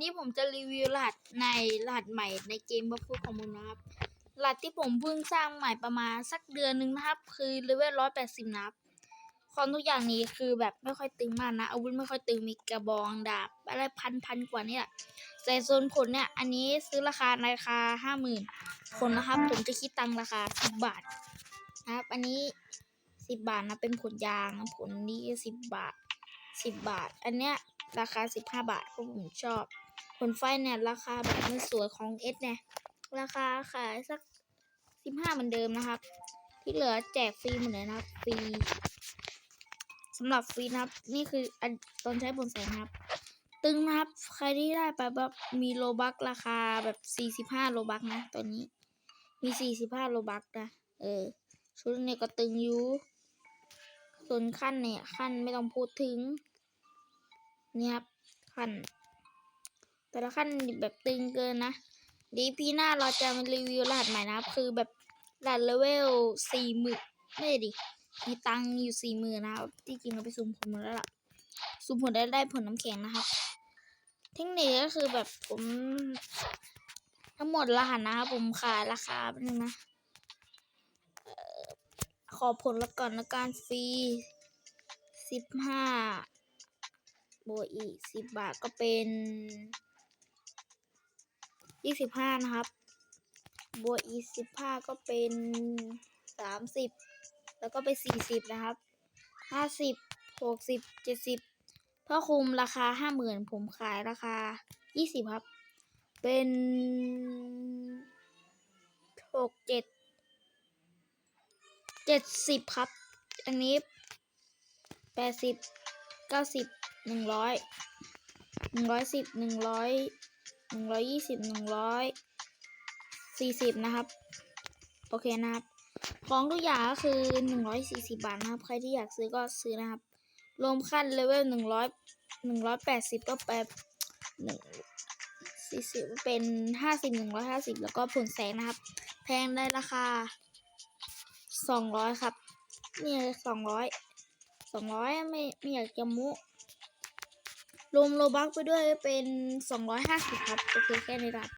นี่ผมจะรีวิวรหัสในรหัสใหม่ในเกมบัฟฟูของมึงนะครับรหัสที่ผมเพิ่งสร้างใหม่ประมาณสักเดือนหนึ่งนะครับ คือเลเวลร้อยแปดสิบนะครับคอนทุกอย่างนี้คือแบบไม่ค่อยตึงมากนะอาวุธไม่ค่อยตึงมีกระบองดาบอะไรพันพันกว่านี่แหละแต่โซนผลเนี่ยอันนี้ซื้อราคาในราคาห้าหมื่นคนนะครับ ผมจะคิดตังราคาสิบบาทนะครับ อันนี้สิบบาทนะเป็นผลยางผลนี้สิบบาทสิบบาท อันเนี้ยราคาสิบห้าบาทเพราะผมชอบ ผลไฟเนี่ย ราคาแบบมันสวยของเอสเนี่ยราคาขายสักสิบห้าเหมือนเดิมนะครับ ที่เหลือแจกฟรีหมดเลยนะครับฟรีสำหรับฟรีนะครับ นี่คืออตอนใช้บนแสงนะครับ ตึงนะครับ ใครที่ได้ไปแบบมีโลบักราคาแบบสี่สิบห้าโลบักนะตอนนี้ มีสี่สิบห้าโลบักนะเออชุดเนี่ยก็ตึงอยู่ส่วนขั้นเนี่ยขั้นไม่ต้องพูดถึง เนี่ยครับขั้น แต่ละขั้นแบบตึงเกินนะดีพีหน้าเราจะมารีวิวรหัสใหม่นะครับ คือแบบรหัสเลเวลสี่หมื่นไม่ดิมีตังอยู่สี่หมื่นนะครับที่จริงเราไปสุ่มผลมาแล้วล่ะสุ่มผลได้ได้ผลน้ำแข็งนะครับ เทคนิคก็คือแบบผม ทั้งหมดรหัสนะครับผมขายราคาเป็นงนะขอผลละก่อนละการฟรีสิบห้าบวกอีกสิบบาทก็เป็น ยี่สิบห้านะครับ บวกอีสิบห้าก็เป็นสามสิบแล้วก็ไปสี่สิบนะครับห้าสิบหกสิบเจ็ดสิบถ้าคุมราคาห้าหมื่นผมขายราคายี่สิบครับ เป็นหกเจ็ดเจ็ดสิบครับ อันนี้แปดสิบเก้าสิบหนึ่งร้อยหนึ่งร้อยสิบหนึ่งร้อย หนึ่งร้อยยี่สิบหนึ่งร้อยสี่สิบนะครับ โอเคนะครับ ของทุกอย่างก็คือหนึ่งร้อยสี่สิบาทนะครับ ใครที่อยากซื้อก็ซื้อนะครับ รวมขั้นเลเวลหนึ่งร้อยหนึ่งร้อยแปดสิบก็แปดหนึ่งสี่สิบเป็นห้าสิบหนึ่งร้อยห้าสิบแล้วก็ผลแสงนะครับ แพงได้ราคาสองร้อยครับ นี่สองร้อยสองร้อยไม่ไม่อยากจะมุ รวมโลบักไปด้วยเป็นสองร้อยห้าสิบครับ โอเค แค่นี้ครับ